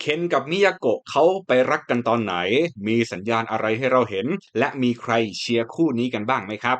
เคนกับมิยาโกะเขาไปรักกันตอนไหน มีสัญญาณอะไรให้เราเห็น และมีใครเชียร์คู่นี้กันบ้างไหมครับ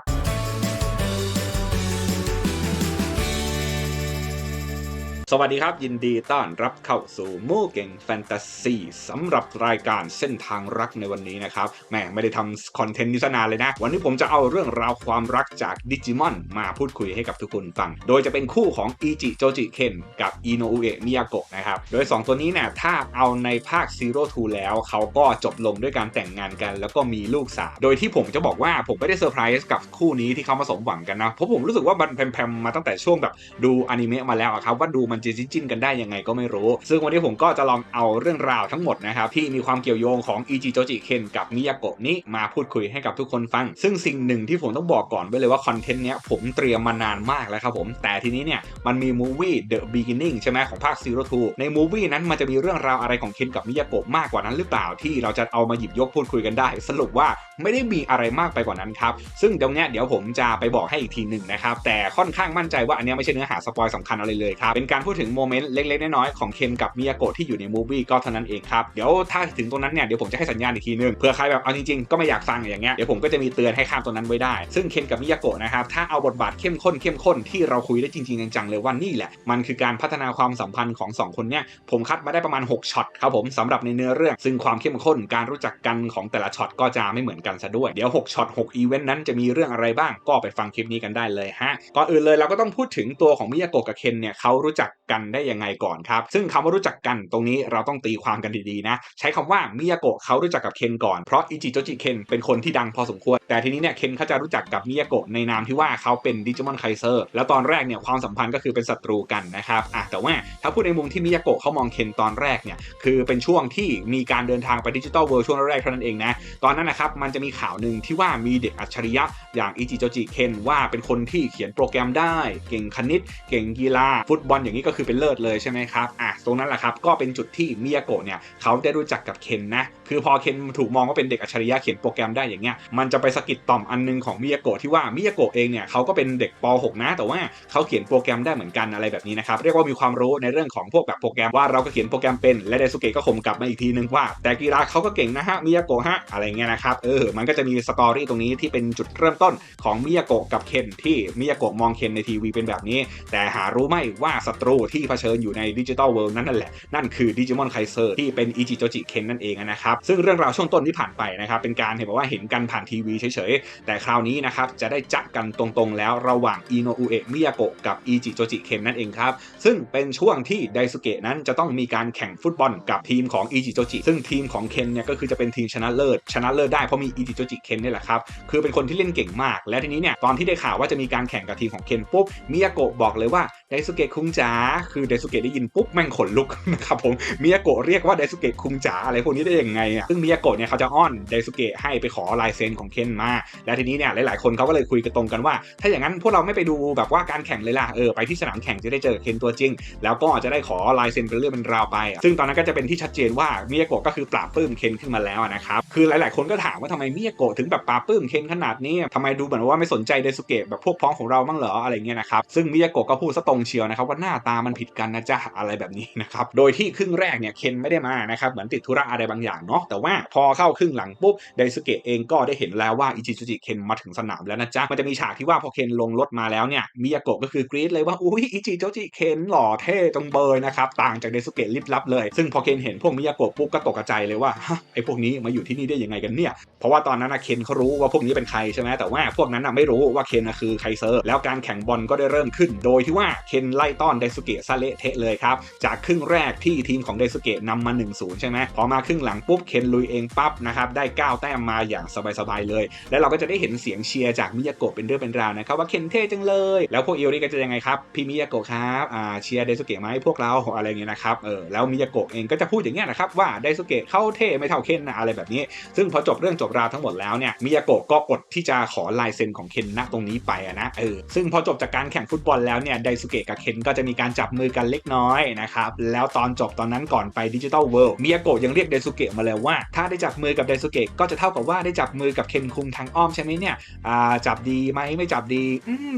สวัสดีครับ ยินดีต้อนรับเข้าสู่โม่เก่งแฟนตาซีสำหรับรายการเส้นทางรักในวันนี้นะครับแหมไม่ได้ทำคอนเทนต์นี้ซะนานเลยนะ วันนี้ผมจะเอาเรื่องราวความรักจากดิจิมอนมาพูดคุยให้กับทุกคนฟัง โดยจะเป็นคู่ของอีจิโจจิเคนกับอิโนอุเอะมิยาโกะนะครับ โดย 2 ตัวนี้เนี่ยถ้าเอาในภาค Zero Two แล้ว เขาก็จบลงด้วยการแต่งงานกัน แล้วก็มีลูกสาวโดยที่ผมจะบอกว่าผมไม่ได้เซอร์ไพรส์กับคู่นี้ที่เขามาสมหวังกันนะเพราะผมรู้สึกว่ามันแพมๆมาตั้งแต่ช่วงแบบดูอนิเมะมาแล้วอะครับว่าดูมันจะจิ้นกันได้ยังไงก็ไม่รู้ ซึ่งวันนี้ผมก็จะลองเอาเรื่องราวทั้งหมดนะครับที่มีความเกี่ยวโยงของอีจิโจจิเคนกับมิยาโกะนี้มาพูดคุยให้กับทุกคนฟัง ซึ่งสิ่งหนึ่งที่ผมต้องบอกก่อนไว้เลยว่าคอนเทนต์เนี้ยผมเตรียมมานานมากแล้วครับผม แต่ทีนี้เนี่ยมันมีมูวี่ The Beginning ใช่ไหมของภาค Zero Two ในมูวี่นั้นมันจะมีเรื่องราวอะไรของเคนกับมิยาโกะมากกว่านั้นหรือเปล่าที่เราจะเอามาหยิบยกพูดคุยกันได้ สรุปว่าไม่ได้มีอะไรมากไปกว่านั้นครับซึ่งตรงเนี้ยเดี๋ยวผมจะไปบอกให้อีกทีหนึ่งนะครับแต่ค่อนข้างมั่นใจว่าอันเนี้ยไม่ใช่เนื้อหาสปอยสำคัญอะไรเลยครับเป็นการพูดถึงโมเมนต์เล็กๆ น้อยๆ ของเคนกับมิยาโกะที่อยู่ในมูฟี่ก็เท่านั้นเองครับ เดี๋ยวถ้าถึงตรงนั้นเนี่ยเดี๋ยวผมจะให้สัญญาณอีกทีหนึงเผื่อใครแบบเอาจริงๆ ก็ไม่อยากฟังอย่างเงี้ยเดี๋ยวผมก็จะมีเตือนให้ข้ามตรงนั้นไว้ได้ ซึ่งเคนกับมิยาโกะนะครับถ้าเอาบทบาทเข้มข้นเข้มข้นที่เราคุยได้จริงๆจังๆเลยว่านี่แหละมันคือการพัฒนาความสัมพันธ์ของสองคนเนี่ยผมคัดมาได้ประมาณ 6ช็อตครับผมสำหรับในเนื้อเรื่อง ซึ่งความเข้มข้นการรู้จักกันของแต่ละช็อตก็จะไม่เหมือนกันซะด้วยเดี๋ยว6ช็อต6อีเวนต์นั้นจะมีเรื่องอะไรบ้างก็ไปฟังคลิปนี้กันได้เลยฮะก่อนอื่นเลยเราก็ต้องพูดถึงตัวของมิยาโกะกับเคนเนี่ยเขารู้จัก กันได้ยังไงก่อนครับ ซึ่งคำว่ารู้จักกันตรงนี้เราต้องตีความกันดีๆนะ ใช้คำว่ามิยาโกะเขารู้จักกับเคนก่อน เพราะอิจิโจจิเคนเป็นคนที่ดังพอสมควร แต่ทีนี้เนี่ยเคนเขาจะรู้จักกับมิยาโกะในนามที่ว่าเขาเป็นดิจิมอนไคเซอร์แล้วตอนแรกเนี่ยความสัมพันธ์ก็คือเป็นศัตรูกันนะครับอะแต่ว่าถ้าพูดในมุมที่มิยาโกะเขามองเคนตอนแรกเนี่ยคือเป็นช่วงที่มีการเดินทางไปดิจิตอลเวิลด์ช่วงแรกเท่านั้นเองนะตอนนั้นนะครับมันจะมีข่าวหนึ่งที่ว่ามีเด็กอัจฉริยะอย่างอิจิโจจิเคนว่าเป็นคนที่เขียนโปรแกรมได้ เก่งคณิต เก่งกีฬาฟุตบอลอย่างนี้ก็คืือเป็นเลิศเลยใช่ไหมครับอะตรงนั้นแหละครับก็เป็นจุดที่มิยาโกะเนี่ยเขาได้รู้จักกับเคนนะคือพอเคนถูกมองว่าเป็นเด็กอัจฉริยะเขียนโปรแกรมได้อย่างเงี้ยมันจะไปสกิดต่อมอันนึงของมิยาโกะที่ว่ามิยาโกะเองเนี่ยเขาก็เป็นเด็กป .6 นะ แต่ว่าเขาเขียนโปรแกรมได้เหมือนกันอะไรแบบนี้นะครับเรียกว่ามีความรู้ในเรื่องของพวกแบบโปรแกรมว่าเราก็เขียนโปรแกรมเป็นและไดสุเกะก็ข่มกลับมาอีกทีนึงว่า แต่กีฬาเขาก็เก่งนะฮะมิยาโกะฮะอะไรเงี้ยนะครับเออมันก็จะมีสตอรี่ตรงนี้ที่เป็นจุดเริ่มต้นของมิยาโกะกับเคนที่มิยาโกะมองเคนในทีวีเป็นแบบนี้ แต่หารู้ไหมว่าศัตรูที่เผชิญอยู่ในดิจิตอลเวิลด์นั้นนั่นแหละนั่นคือดิจิมอนไคเซอร์ที่เป็นอิจิโจจิเคนนั่นเองนะครับซึ่งเรื่องราวช่วงต้นที่ผ่านไปนะครับเป็นการเห็นบอกว่าเห็นกันผ่านทีวีเฉยๆ แต่คราวนี้นะครับจะได้จัดกันตรงๆ แล้วระหว่างอิโนอุเอะมิยาโกะกับอิจิโจจิเคนนั่นเองครับซึ่งเป็นช่วงที่ไดสุเกะนั้นจะต้องมีการแข่งฟุตบอลกับทีมของอิจิโจจิซึ่งทีมของเคนเนี่ยก็คือจะเป็นทีมชนะเลิศชนะเลิศได้เพราะมีอิจิโจจิเคนนี่แหละครับคือเป็นคนที่เล่นเก่งมาก และทีนี้เนี่ยตอนที่ได้ข่าวว่าจะมีการแข่งกับทีมของเคนปุ๊บมิยาโกะบอกเลยว่าไดสุเกะคุงจ๋าคือไดสุเกะได้ยินปุ๊บแม่งขนลุกนะครับผมมิยาโกะเรียกว่าไดสุเกะคุงจ๋าอะไรพวกนี้ได้ยังไงอะซึ่งมิยาโกะเนี่ยเขาจะอ้อนไดสุเกะให้ไปขอลายเซ็นของเคนมา และทีนี้เนี่ยหลายๆคนเขาก็เลยคุยกันตรงกันว่า ถ้าอย่างนั้นพวกเราไม่ไปดูแบบว่าการแข่งเลยล่ะเออไปที่สนามแข่งจะได้เจอเคนตัวจริง แล้วก็จะได้ขอลายเซ็นเป็นเรื่องเป็นราวไป ซึ่งตอนนั้นก็จะเป็นที่ชัดเจนว่ามิยาโกะก็คือปราบปลื้มเคนขึ้นมาแล้วนะครับคือหลายๆ คนก็ถามว่าทำไมมิยาโกะถึงแบบปราบปลื้มเคนขนาดนี้ทำไมดูเหมือนว่าไม่สนใจไดสุเกะแบบพวกพ้องของเราบ้างเหรออะไรเงี้ยนะครับซึ่งมิยาโกะก็พูดซะตรงเชียวนะครับว่าหน้าตามันผิดกันนะจ๊ะอะไรแบบนี้นะครับ โดยที่ครึ่งแรกเนี่ยเคนไม่ได้มานะครับเหมือนติดธุระอะไรบางอย่างเนาะแต่ว่าพอเข้าครึ่งหลังปุ๊บไดสุเกะเองก็ได้เห็นแล้วว่าอิจิจุจิเคนมาถึงสนามแล้วนะจ๊ะมันจะมีฉากที่ว่าพอเคนลงรถมาแล้วเนี่ยมิยาโกะก็คือกรี๊ดเลยว่าอุ้ยอิจิโจจิเคนหล่อเท่ตรงเบยนะครับต่างจากไดสุเกะลิบลับเลย ซึ่งพอเคนเห็นพวกมิยาโกะปุ๊บก็ตกใจเลยว่าไอ้พวกนี้มาอยู่ที่นี่ได้ยังไงกันเนี่ยเพราะว่าตอนนั้นนะเคนเขารู้ว่าพวกนี้เป็นใครใช่ไหมแต่ว่าพวกนั้นนะไม่รู้ว่าเคนนะคือไคเซอร์แล้วการแข่งบอลก็ได้เริ่มขึ้น โดยที่ว่าเคนไล่ต้อนไดสุเกะซะเละเทะเลยครับ จากครึ่งแรกที่ทีมของไดสุเกะนำมา 1-0 ใช่ไหมพอมาครึ่งหลังปุ๊บเคนลุยเองปั๊บนะครับได้ 9 แต้มมาอย่างสบายๆเลย แล้วเราก็จะได้เห็นเสียงเชียร์จากมิยาโกะเป็นเรื่องเป็นราวนะครับว่าเคนเท่จังเลย แล้วพวกเอลนี่ก็จะยังไงครับพี่มิยาโกะครับอ่าเชียร์ไดสุเกะไหมพวกเราอะไรเงี้ยนะครับเออแล้วมิยาโกะเองก็จะพูดอย่างเงี้ยนะครับว่าไดสุเกะเข้าเท่ไม่เท่าเคนนะอะไรแบบนี้ ซึ่งพอจบเรื่องจบราวทั้งหมดแล้วเนี่ยมิยาโกะก็อดที่จะขอลายเซ็นของเคนณตรงนี้ไปอะนะเออซึ่งพอจบจากการแข่งฟุตบอลแล้วเนี่ยไดสุเกะกับเคนก็จะมีการจับมือกันเล็กน้อยนะครับ แล้วตอนจบตอนนั้นก่อนไปดิจิ t a ลเวิลด์มิยาโกะยังเรียกไดซุเกะมาเลยว่า ถ้าได้จับมือกับไดซุเกะก็จะเท่ากับว่าได้จับมือกับเคนคุงทางอ้อมใช่ไหมเนี่ยจับดีไหมไม่จับดี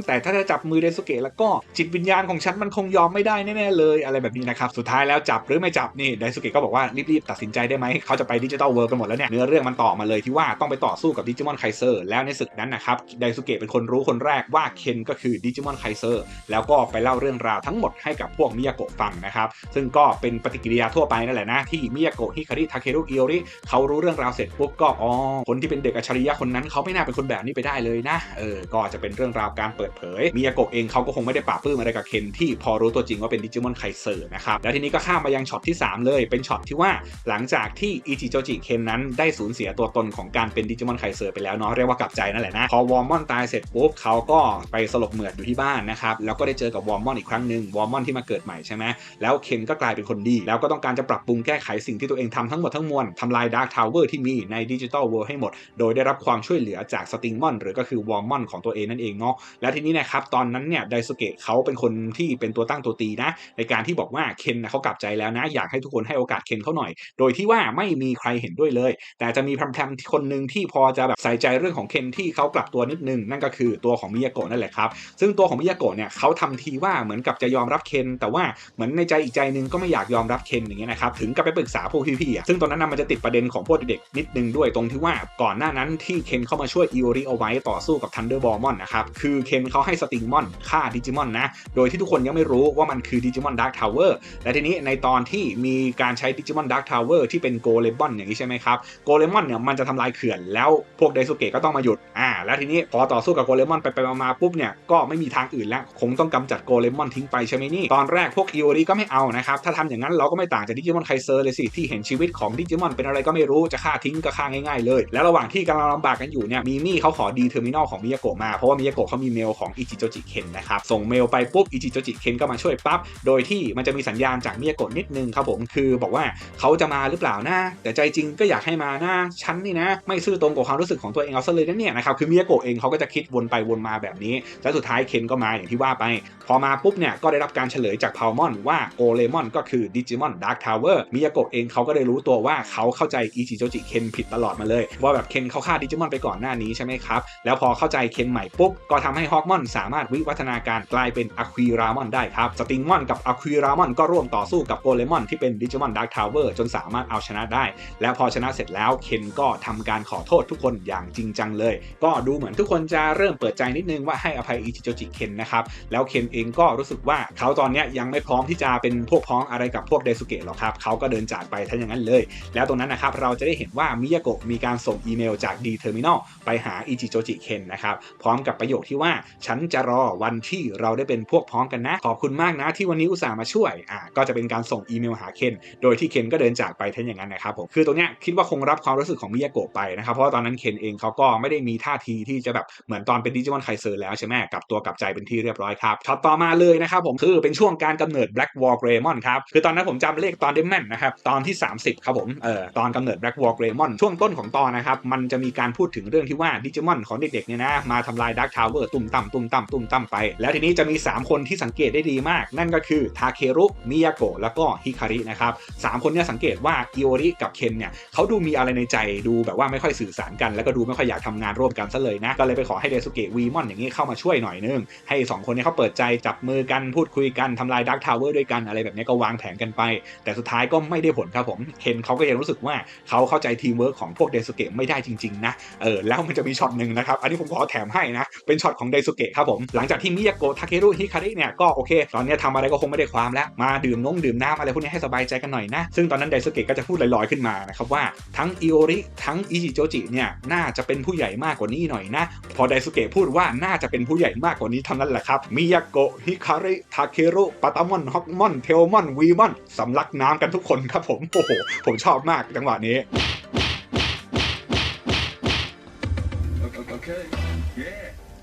แต่ถ้าจะจับมือไดซุเกะแล้วก็จิตวิญญาณของฉันมันคงยอมไม่ได้แน่ๆเลยอะไรแบบนี้นะครับสุดท้ายแล้วจับหรือไม่จับนี่ไดซุเกะก็บอกว่ารีบๆตัดสินใจได้ไหมเขาจะไปดิจิ t a ลเวิลด์กันหมดแล้วเนี่ยเนื้อเรื่องมันต่อมาเลยที่ว่าต้องไปต่อสู้กับดิจิมอนไคเซอร์แล้วในศึกนั้นนะครับไดซุเกะเป็นคนรู้คนแรกว่าเคนก็คือดิจิมอนไคเซอร์แล้วก็ไปเล่าเรื่องราวทั้งหมดให้กับพวกมิยาโกะฟังนะครับ ซึ่งก็เป็นปฏิกิริยาทั่วไปนั่นแหละนะที่มิยาโกะฮิคาริทาเครุอิโอริเขารู้เรื่องราวเสร็จปุ๊บก็อ๋อคนที่เป็นเด็กอัจฉริยะคนนั้นเขาไม่น่าเป็นคนแบบนี้ไปได้เลยนะเออก็จะเป็นเรื่องราวการเปิดเผยมิยาโกะเองเขาก็คงไม่ได้ปราบปื้มอะไรกับเคนที่พอรู้ตัวจริงว่าเป็นดิจิมอนไคเซอร์นะครับแล้วทีนี้ก็ข้ามมายังช็อตที่ 3 เลยเป็นช็อตที่ว่าหลังจากที่อิจิโจจิเคนนั้นได้สูญเสียตัวตนของการเป็นดิจิมอนไคเซอร์ไปแล้วเนาะเรียกว่ากลับใจนั่นแหละนะพอวอร์มอนตายเสร็จปุ๊บเขาก็ไปสลบเหมือดอยู่ที่บ้านนะครับแล้วก็ได้เจอกับวอร์มอนอีกครั้งหนึ่งวอร์มอนที่มาเกิดใหม่ใช่ไหมแล้วเคนก็กลายเป็นคนดี แล้วก็ต้องการจะปรับปรุงแก้ไขสิ่งที่ตัวเองทำทั้งหมดทั้งมวลทำลายดาร์คทาวเวอร์ที่มีในดิจิ t a ลเวิลด์ให้หมด โดยได้รับความช่วยเหลือจากสติงมอนหรือก็คือวอร์มอนของตัวเองนั่นเองเนาะแล้วทีนี้นะครับตอนนั้นเนี่ยไดสุเกะเขาเป็นคนที่เป็นตัวตั้งตัวตีนะ ในการที่บอกว่าเคนนะเขากลับใจแล้วนะ อยากให้ทุกคนให้โอกาสเคนเขาหน่อย โดยที่ว่าไม่มีใครเห็นด้วยเลย แต่จะมีแพรมๆที่คนหนึ่งที่พอจะแบบใส่ใจเรื่องของเคนที่เขากลับตัวนิดนึงนั่นก็คือตัวของมิยาโกะนั่นแหละครับซึ่งตัวของมิยาโกะเนี่ยเขาทำทีว่าเหมือนกับจะยอมรับเคนแต่ว่าเหมือนในใจอีกใจหนึงก็ไม่อยากยอมรับเคนอย่างเงี้ยนะครับถึงกับไปปรึกษาพวกพี่ๆอะซึ่งตอนนั้นนะมันจะติดประเด็นของพวกเด็กนิดนึงด้วยตรงที่ว่าก่อนหน้านั้นที่เคนเข้ามาช่วยอิโอริเอาไว้ต่อสู้กับทันเดอร์บอลมอนนะครับคือเคนเขาให้สติงมอนฆ่าดิจิมอนนะโดยที่ทุกคนยังไม่รู้ว่ามันคือดิจิมอนดาร์คทาวเวอร์และทีนี้ในตอนที่มีการใช้ดิจิมอนดาร์คทาวเวอร์ที่เป็นโกเลมอนอย่างนี้ใช่ไหมครับโกเลมอนเนี่ยมันจะทำลายเขื่อนแล้วพวกไดซุเกะก็ต้องมาหยุดอ่าแล้วทีนี้พอต่อสู้กับโกเลมอนไปไปมาปุ๊บเนี่ยก็ไม่มีทางอื่นแล้วคงต้องกำจัดโกเลมอนทิ้งไปใช่ไหมนี่ตอนแรกพวกอิโอริก็ไม่เอานะครับถ้าทำอย่างนั้นเราก็ไม่ต่างจากดิจิมอนไคเซอร์เลยสิที่เห็นชีวิตของดิจิมอนเป็นอะไรก็ไม่รู้จะฆ่าทิ้งก็ฆ่าง่ายๆเลยแล้วระหว่างที่กำลังลำบากกันอยู่เนี่ยมีมี่เขาขอดีเทอร์มินอลของมิยาโกะมาเพราะว่ามิยาโกะเขามีเมลของอิจิโจจิเคนนะครับส่งเมลไปปุ๊บอิจิโจจิเคนก็มาช่วยปั๊บโดยที่มันจะมีสัญญาณจากมิยาโกะนิดนึงครับผมคือบอกว่าเขาจะมาหรือเปล่านะแต่ใจจริงก็อยากให้มานะฉันนี่นะ ไม่ซื่อตรงกับความรู้สึกของตัวเองเอาซะเลยนะเนี่ยนะครับคือมิยาโกะเองเขาก็จะคิดวนไปวนมาแบบนี้ แล้วสุดท้ายเคนก็มาอย่างที่ว่าไป พอมาปุ๊บเนี่ยก็ได้รับการเฉลยจากพาวมอนว่าโกเลมอนก็คือดิจิมอนดาร์คทาวเวอร์มิยาโกะเองเขาก็ได้รู้ตัวว่าเขาเข้าใจอิจิโจจิเคนผิดตลอดมาเลย ว่าแบบเคนเขาฆ่าดิจิมอนไปก่อนหน้านี้ใช่ไหมครับ แล้วพอเข้าใจเคนใหม่ปุ๊บ ก็ทำให้ฮอกมอนสามารถวิวัฒนาการกลายเป็นอะควีรามอนได้ครับ สติงมอนกับอะควีรามอนก็ร่วมต่อสู้กับโกเลมอนที่เป็นดิจิมอนดาร์คทาวเวอร์จนสามารถเอาชนะได้ แล้วพอชนะเสร็จแล้วเคนก็ทำการขอโทษทุกคนอย่างจริงจังเลย ก็ดูเหมือนทุกคนจะเริ่มเปิดใจนิดนึงว่าให้อภัยอิจิโจจิเคนนะครับแล้วเคนเองก็รู้สึกว่าเขาตอนนี้ยังไม่พร้อมที่จะเป็นพวกพ้องอะไรกับพวกเดซุเกะหรอกครับเขาก็เดินจากไปทั้งอย่างนั้นเลย แล้วตรงนั้นนะครับเราจะได้เห็นว่ามิยาโกะมีการส่งอีเมลจาก D Terminal ไปหาอิจิโจจิเคนนะครับพร้อมกับประโยคที่ว่าฉันจะรอวันที่เราได้เป็นพวกพ้องกันนะ ขอบคุณมากนะที่วันนี้อุตส่าห์มาช่วยอ่าก็จะเป็นการส่งอีเมลหาเคนโดยที่เคนก็เดินจากไปทั้งอย่างนั้นนะครับผมคือตรงนี้คิดว่าคงรับความรู้สึกของมิยาโกะไปนะครับเพราะว่าตอนนั้นเคนเองเขาก็ไม่ได้มีท่าทีที่จะแบบเหมือนตอนเป็นดิจิมอนไคเซอร์แล้วใช่ไหมกลับตัวกลับใจเป็นที่เรียบร้อยครับช็อตต่อมาเลยนะครับผมคือเป็นช่วงการกำเนิด Black War Greymon ครับ คือตอนนั้นผมจำเลขตอนได้แม่นนะครับ ตอนที่ 30 ครับผม เอ่อ ตอนกำเนิด Black War Greymon ช่วงต้นของตอนนะครับ มันจะมีการพูดถึงเรื่องที่ว่าดิจิมอนของเด็กๆเนี่ยนะ มาทำลาย Dark Tower ตุ่มต่ำตุ่มต่ำตุ่มต่ำไป แล้วทีนี้จะมี 3 คนที่สังเกตได้ดีมาก นั่นก็คือทาเครุมิยาโกะแล้วก็ฮิคารินะครับสามคนเนี่ยสังเกตว่าอิโอริกับเคนเนี่ยเขาดูมีอะไรในใจดูแบบว่าไม่ค่อยสื่อสารกัน แล้วก็ดูไม่ค่อยอยากทำงานร่วมกันซะเลยนะก็เลยไปขอให้เดซุเกะวีมอนอย่างนี้เข้ามาช่วยหน่อยนึงให้สองคนนี้เขาเปิดใจจับมือกันพูดคุยกันทำลาย Dark Tower ด้วยกันอะไรแบบนี้ก็วางแผนกันไป แต่สุดท้ายก็ไม่ได้ผลครับผมเคนเขาก็ยังรู้สึกว่าเขาเข้าใจทีมเวิร์กของพวกเดซุเกะไม่ได้จริงๆนะเออแล้วมันจะมีช็อตหนึ่งนะครับ อันนี้ผมขอแถมให้นะเป็นช็อตของเดซุเกะครับผมหลังจากที่มิยาโกะทาเครุฮิคาริเนี่ยก็โอเค ตอนนี้ทำอะไรก็คงไม่ได้ความแล้วมาดื่มน้งดื่มน้ำอะไรพวกนี้ให้สบายใจกันหน่อยนะซึ่งตอนนั้นไดซุเกะก็จะพูดลอยๆขึ้นมานะครับว่าทั้งอิโอริทั้งอิจิโจจิเนี่ยน่าจะเป็นผู้ใหญ่มากกว่านี้หน่อยนะ พอไดซุเกะพูดว่าน่าจะเป็นผู้ใหญ่มากกว่านี้เท่านั้นแหละครับมิยาโกะฮิคาริทาเครุปาตามอนฮอกมอนเทลมอนวีมอนสำลักน้ำกันทุกคนครับผมโอ้โหผมชอบมากจังหวะนี้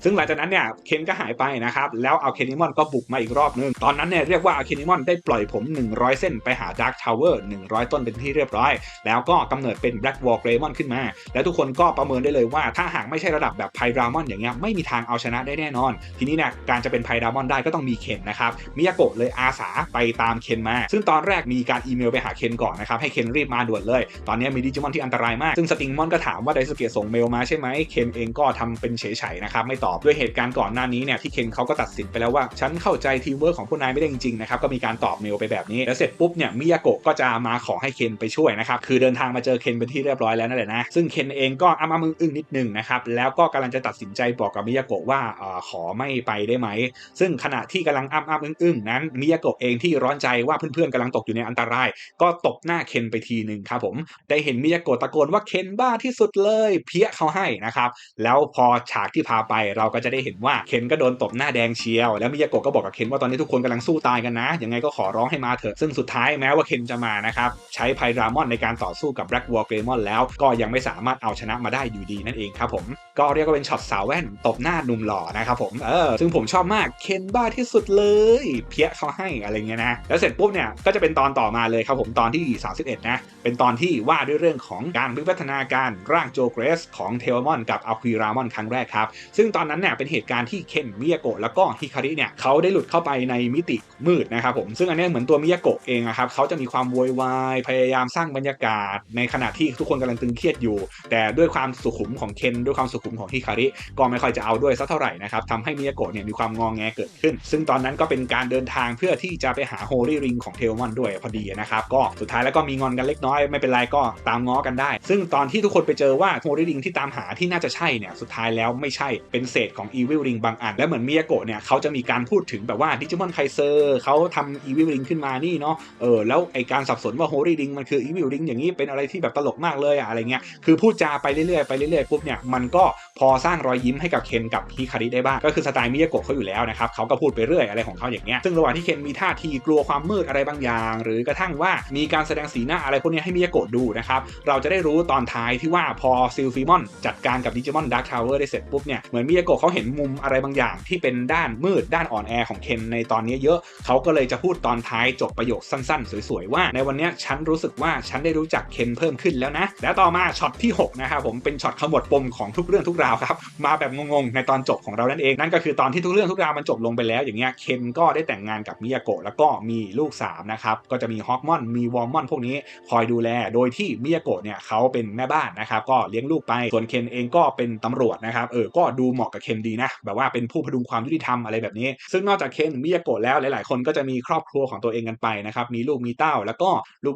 ซึ่งหลังจากนั้นเนี่ยเคนก็หายไปนะครับแล้วเอาเคนิมอนก็บุกมาอีกรอบนึง ตอนนั้นเนี่ยเรียกว่าเอาเคนิมอนได้ปล่อยผม 100 เส้นไปหาดาร์คทาวเวอร์100 ต้นเป็นที่เรียบร้อย แล้วก็กำเนิดเป็นแบล็กวอลเกรมอนขึ้นมา แล้วทุกคนก็ประเมินได้เลยว่า ถ้าหากไม่ใช่ระดับแบบไพดรามอนอย่างเงี้ยไม่มีทางเอาชนะได้แน่นอน ทีนี้เนี่ยการจะเป็นไพดรามอนได้ก็ต้องมีเคนนะครับมิยาโกะเลยอาสาไปตามเคนมา ซึ่งตอนแรกมีการอีเมลไปหาเคนก่อนนะครับให้เคนรีบมาด่วนเลย ตอนนี้มีดิจิมอนที่อันตรายมากซึ่งสติงมอนก็ถามว่าไดสเกตส่งเมลมาใช่ไหมเคนเองก็ทำเป็นเฉยๆนะครับไม่ตอบด้วยเหตุการณ์ก่อนหน้านี้เนี่ยที่เคนเขาก็ตัดสินไปแล้วว่า ฉันเข้าใจทีมเวิร์กของพวกนายไม่ได้จริงๆนะครับก็มีการตอบเมลไปแบบนี้แล้วเสร็จปุ๊บเนี่ยมิยาโกะก็จะมาขอให้เคนไปช่วยนะครับคือเดินทางมาเจอเคนเป็นที่เรียบร้อยแล้วนั่นแหละนะซึ่งเคนเองก็อ้ามึงอึ้งนิดนึงนะครับแล้วก็กำลังจะตัดสินใจบอกกับมิยาโกะว่าเออขอไม่ไปได้ไหม ซึ่งขณะที่กำลังอ้ำอ้ำอึ้งอึ้งนั้นมิยาโกะเองที่ร้อนใจว่าเพื่อนๆกำลังตกอยู่ในอันตราย ก็ตบหน้าเคนไปทีหนึ่งครับผมได้เห็นมิยาโกะตะโกนว่าเคนบ้าที่สุดเลย เพี้ยเขาให้นะครับแล้วพอฉากที่พาไปเราก็จะได้เห็นว่าเคนก็โดนตบหน้าแดงเชียว แล้วมิยาโกะก็บอกกับเคนว่าตอนนี้ทุกคนกำลังสู้ตายกันนะ ยังไงก็ขอร้องให้มาเถอะ ซึ่งสุดท้ายแม้ว่าเคนจะมานะครับ ใช้ไพรามอนในการต่อสู้กับแบล็กวอลเกรมอนแล้ว ก็ยังไม่สามารถเอาชนะมาได้อยู่ดีนั่นเองครับผม ก็เรียกว่าเป็นช็อตสาวแว่นตบหน้าหนุ่มหล่อนะครับผม เออ ซึ่งผมชอบมาก เคนบ้าที่สุดเลย เพี้ยเขาให้อะไรเงี้ยนะ แล้วเสร็จปุ๊บเนี่ย ก็จะเป็นตอนต่อมาเลยครับผม ตอนที่ 31 นะ เป็นตอนที่ว่าด้วยเรื่องของการวิวัฒนาการร่างโจเกรสของเทลมอนกับอัลควีรามอนครั้งแรกครับ ซึ่งตอนนั้นเนี่ยเป็นเหตุการณ์ที่เคนมิยาโกะแล้วก็ฮิคาริเนี่ยเขาได้หลุดเข้าไปในมิติมืดนะครับผมซึ่งอันนี้เหมือนตัวมิยาโกะเองอะครับเขาจะมีความโวยวายพยายามสร้างบรรยากาศ ในขณะที่ทุกคนกำลังตึงเครียดอยู่ แต่ด้วยความสุขุมของเคนด้วยความสุขุมของฮิคาริก็ไม่ค่อยจะเอาด้วยสักเท่าไหร่นะครับทำให้มิยาโกะเนี่ยมีความงองแงเกิดขึ้น ซึ่งตอนนั้นก็เป็นการเดินทางเพื่อที่จะไปหาโฮลี่ริงของเทลมอนด้วยพอดีนะครับก็สุดท้ายแล้วก็มีงอนกันเล็กน้อยไม่เป็นไรก็ตามง้อกันได้ ซึ่งตอนที่ทุกคนไปเจอว่าโฮลี่ริงที่ตามหาที่น่าจะใช่เนี่ยสุดท้ายแล้วไม่ใช่เป็นเศษของอีวิลริงบางอัน และเหมือนมิยาโกะเนี่ยเขาจะมีการพูดถึงแบบว่าดิจิมอนไคเซอร์เขาทำอีวิลริงขึ้นมานี่เนาะเออแล้วไอการสับสนว่าโฮลี่ริงมันคืออีวิลริงอย่างนี้เป็นอะไรที่แบบตลกมากเลยอะอะไรเงี้ยคือพูดจาไปเรื่อยๆไปเรื่อยๆปุ๊บเนี่ยมันก็พอสร้างรอยยิ้มให้กับเคนกับฮิคาริได้บ้างก็คือสไตล์มิยาโกะเขาอยู่แล้วนะครับเขาก็พูดไปเรื่อยอะไรของเขาอย่างเงี้ยซึ่งระหว่างที่เคนมีท่าทีกลัวความมืดอะไรบางอย่าง หรือกระทั่งว่ามีการแสดงสีหน้าอะไรพวกนี้ให้มิยาโกะดูนะครับเราจะได้รู้ตอนท้ายที่ว่าพอซิลฟิมอนจัดการกับดิจิมอนดาร์คทาวเวอร์ได้เสร็จปุ๊บเนี่ยเหมือนมิยาโกะเขาเห็นมุมอะไรบางอย่างที่เป็นด้านมืดด้านอ่อนแอของเคนในตอนนี้เยอะ เขาก็เลยจะพูดตอนท้ายจบประโยคสั้นๆ สวยๆ ว่า ในวันนี้ฉันรู้สึกว่าฉันได้รู้จักเคนเพิ่มขึ้นแล้วนะ แล้วต่อมาช็อตที่ 6 นะครับผมเป็นช็อตขมวดปมของทุกเรื่องทุกราวครับ มาแบบงงๆ ในตอนจบของเรานั่นเอง นั่นก็คือตอนที่ทุกเรื่องทุกราวมันจบลงไปแล้วอย่างเงี้ยเคนก็ได้แต่งงานกับมิยาโกะแล้วก็มีลูก3นะครับก็จะมีฮอกมอนมีวอร์มอนพวกนี้คอยดูแล โดยที่มิยาโกะเนี่ยเขาเป็นแม่บ้านนะครับก็เลี้ยงลูกไปส่วนเคนเองก็เป็นตำรวจนะครับเออก็ดูเหมาะกับเคนดีนะแบบว่าเป็นผู้พดุงความยุติธรรมอะไรแบบนี้ ซึ่งนอกจากเคนมิยาโกะแล้วหลาย ๆ คนก็จะมีครอบครัวของตัวเองกันไปนะครับมีลูกมีเต้า แล้วก็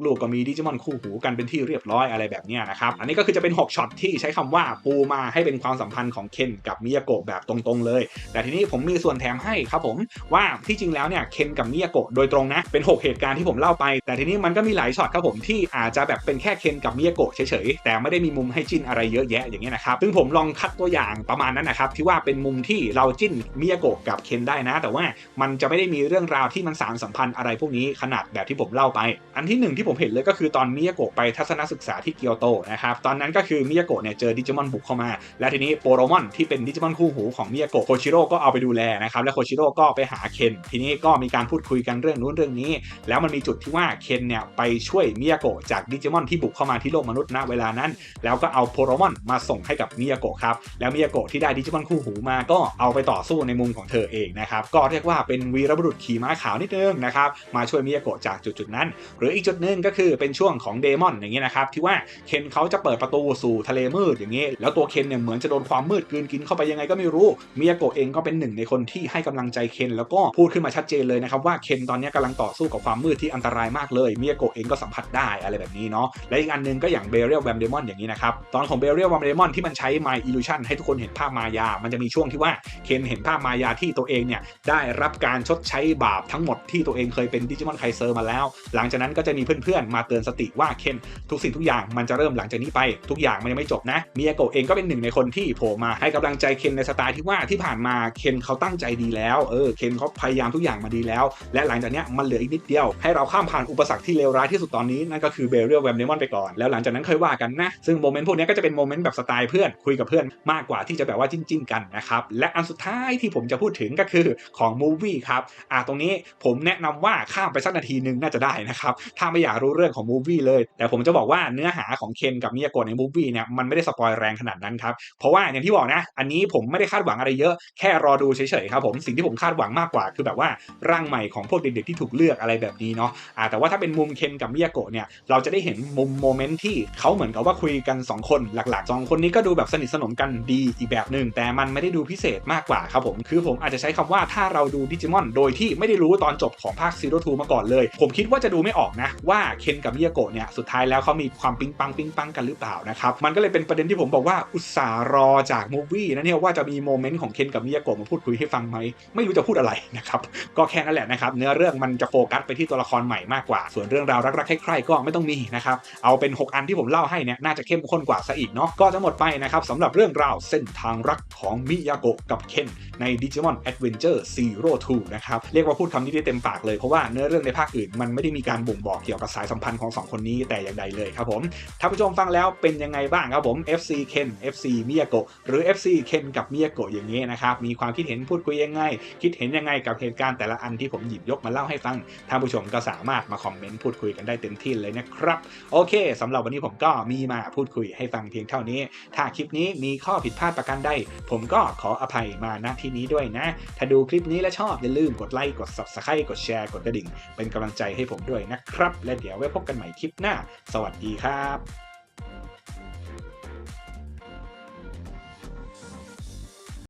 ลูกๆก็มีดิจิมอนคู่หูกันเป็นที่เรียบร้อยอะไรแบบนี้นะครับอันนี้ก็คือจะเป็น 6ช็อตที่ใช้คำว่าปูมาให้เป็นความสัมพันธ์ของเคนกับมิยาโกะแบบตรงๆ เลย แต่ทีนี้ผมมีส่วนแถมให้ครับผมว่าที่จริงแล้วเนี่ยเคนกับมิยาโกะโดยตรงนะเป็น 6 เหตุการณ์ที่ผมเล่าไป แต่ทีนี้มันก็มีหลายช็อตครับผมที่อาจจะแบบเป็นแค่เคนกับมิยาโกะเฉยๆแต่ไม่ได้มีมุมให้จินอะไรเยอะแยะอย่างเงี้ยนะครับซึ่งผมลองคัดตัวอย่างประมาณนั้นนะครับที่ว่าเป็นมุมที่เราจิ้นมิยาโกะกับเคนได้นะ แต่ว่ามันจะไม่ได้มีเรื่องราวที่มันสารสัมพันธ์อะไรพวกนี้ขนาดแบบที่ผมเล่าไป อันที่หนึ่งที่ผมเห็นเลยก็คือตอนมิยาโกะไปทัศนศึกษาที่เกียวโตนะครับตอนนั้นก็คือมิยาโกะเนี่ยเจอดิจิมอนบุกเข้ามา และทีนี้โปโรมอนที่เป็นดิจิมอนคู่หูของมิยาโกะโคชิโร่ก็เอาไปดูแลนะครับและโคชิโร่ก็ไปหาเคนทีนี้ก็มีการพูดคุยกันเรื่องนู้นเรื่องนี้ แล้วมันมีจุดที่ว่าเคนเนี่ยไปช่วยมิยาโกะจากดิจิมอนที่บุกเข้ามาที่โลกมนุษย์ณเวลานั้น แล้วก็เอาโปโรมอนมาส่งให้กับมิยาโกะครับแล้วมิยาโกะที่ได้ดิจิมอนคู่หูมาก็เอาไปต่อสู้ในมุมของเธอเองนะครับก็เรียกว่าเป็นวีรบุรุษขี่ม้าขาวนิดนึงนะครับมาช่วยมิยาโกะจากจุดจุดๆนั้น หรืออีกจุดหนึ่งก็คือเป็นช่วงของเดมอนอย่างเงี้ยนะครับที่ว่าเคนเขาจะเปิดประตูสู่ทะเลมืดอย่างเงี้ยแล้วตัวเคนเนี่ยเหมือนจะโดนความมืดกืนกินเข้าไปยังไงก็ไม่รู้มิยาโกะเองก็เป็นหนึ่งในคนที่ให้กำลังใจเคนแล้วก็พูดขึ้นมาชัดเจนเลยนะครับว่าเคนตอนนี้กำลังต่อสู้กับความมืดที่อันตรายมากเลยมิยาโกะเองก็สัมผัสได้อะไรแบบนี้เนาะและอีกอันนึงก็อย่างเบเรียลแวมเดมอนอย่างนี้นะครับตอนของเบเรียลแวมเดมอนที่มันใช้ My Illusion ให้ทุกคนเห็นภาพมายามันจะมีช่วงที่ว่าเคนเห็นภาพมายาที่ตัวเองเนี่ยได้รับการชดใช้บาปทั้งหมดที่ตัวเองเคยเป็นดิจิมอนไคเซอร์มาแล้ว หลังจากนั้นก็จะมีเพื่อนๆ มาเตือนสติว่าเคนทุกสิ่งทุกอย่างมันจะเริ่มหลังจากนี้ไป ทุกอย่างมันยังไม่จบนะมิยาโกะเองก็เป็นหนึ่งในคนที่โผล่มาให้กำลังใจเคนในสไตล์ที่ว่าที่ผ่านมาเคนเขาตั้งใจดีแล้วเออเคนเขาพยายามทุกอย่างมาดีแล้ว และหลังจากเนี้ยมันเหลืออีกนิดเดียว ให้เราข้ามผ่านอุปสรรคที่เลวร้ายที่สุดตอนนี้นั่นก็คือเบเรียลแวมเดมอนไปก่อนแล้วหลังจากนั้นค่อยว่ากันนะซึ่งโมเมนต์พวกนี้ก็จะเป็นโมเมนต์แบบสไตล์เพื่อนคุยกับเพื่อนมากกว่าที่จะแบบว่าจิ้นๆกันนะครับ และอันสุดท้ายที่ผมจะพูดถึงก็คือของมูวี่ครับอ่าตรงนี้ผมแนะนำว่าข้ามไปสักนาทีหนึงน่าจะได้นะครับ ถ้าไม่อยากรู้เรื่องของมูวี่เลย แต่ผมจะบอกว่าเนื้อหาของเคนกับมิยาโกะในมูวี่เนี่ยมันไม่ได้สปอยแรงขนาดนั้นครับเพราะว่าอย่างที่บอกนะ อันนี้ผมไม่ได้คาดหวังอะไรเยอะแค่รอดูเฉยๆครับผมสิ่งที่ผมคาดหวังมากกว่า คือแบบว่าร่างใหม่ของพวกเด็กๆที่ถูกเลือกอะไรแบบนี้เนาะอ่าแต่ว่าถ้าเป็นมุมเคนกับมิยาโกะเนี่ยเราจะได้เห็นมุมโมเมนต์ที่เขาเหมือนกับว่าคุยกันสองคนหลักๆสองคนนี้ก็ดูแบบสนิทสนมกันดีอีกแบบหนึ่งแต่มันไม่ได้ดูพิเศษมากกว่าครับผม คือผมอาจจะใช้คำว่าถ้าเราดูดิจิมอนโดยที่ไม่ได้รู้ตอนจบของภาคซีโร่ทูมาก่อนเลย ผมคิดว่าจะดูไม่ออกนะ ว่าเคนกับมิยาโกะเนี่ยสุดท้ายแล้วเขามีความปิ๊งปังปิ๊งปังกันหรือเปล่านะครับ มันก็เลยเป็นประเด็นที่ผมบอกว่าอุตส่าห์รอจากมูฟวี่นะเนี่ยว่าจะมีโมเมนต์ของเคนกับมิยาโกะมาพูดคุยให้ฟังไหมไม่รู้จะพูดอะไรนะครับก็แค่นั้นแหละนะครับเนื้อเรื่องมันจะโฟกัสไปที่ตัวละครใหม่มากกว่า ส่วนเรื่องราวรักๆใคร่ๆก็ไม่ต้องมีนะครับเอาเป็น 6 อันที่ผมเล่าให้เนี่ยน่าจะเข้มข้นกว่าซะอีกเนาะก็จะหมดไปนะครับสำหรับเรื่องราวเส้นทางรักของมิยาโกะกับเคนใน Digimon Adventure Zero Two นะครับ เรียกว่าพูดคำนี้ได้เต็มปากเลย เพราะว่าเนื้อเรื่องในภาคอื่นมันไม่ได้มีการบ่งบอกเกี่ยวกับสายสัมพันธ์ของสองคนนี้แต่อย่างใดเลยครับผมท่านผู้ชมฟังแล้วเป็นยังไงบ้างครับผม FC เคน FC มิยาโกะหรือ FC เคนกับมิยาโกะอย่างนี้นะครับมีความคิดเห็นพูดคุยยังไง คิดเห็นยังไงกับเหตุการณ์แต่ละอันที่ผมหยิบยกมาเล่าให้ฟังท่านผู้ชมก็สามารถมาคอมเมนต์พูดคุยกันได้เต็มที่เลยนะครับโอเคสำหรับวันนี้ผมก็มีมาพูดคุยให้ฟังเพียงเท่านี้ ถ้าคลิปนี้มีข้อผิดพลาดประการใดผมก็ขออภัยมาณที่นี้ด้วยนะ ถ้าดูคลิปนี้แล้วชอบอย่าลืมกดไลค์ กด subscribe กดแชร์ กดกระดิ่ง เป็นกำลังใจให้ผมด้วยนะครับ และเดี๋ยวไว้พบกันใหม่คลิปหน้า สวัสดีครับ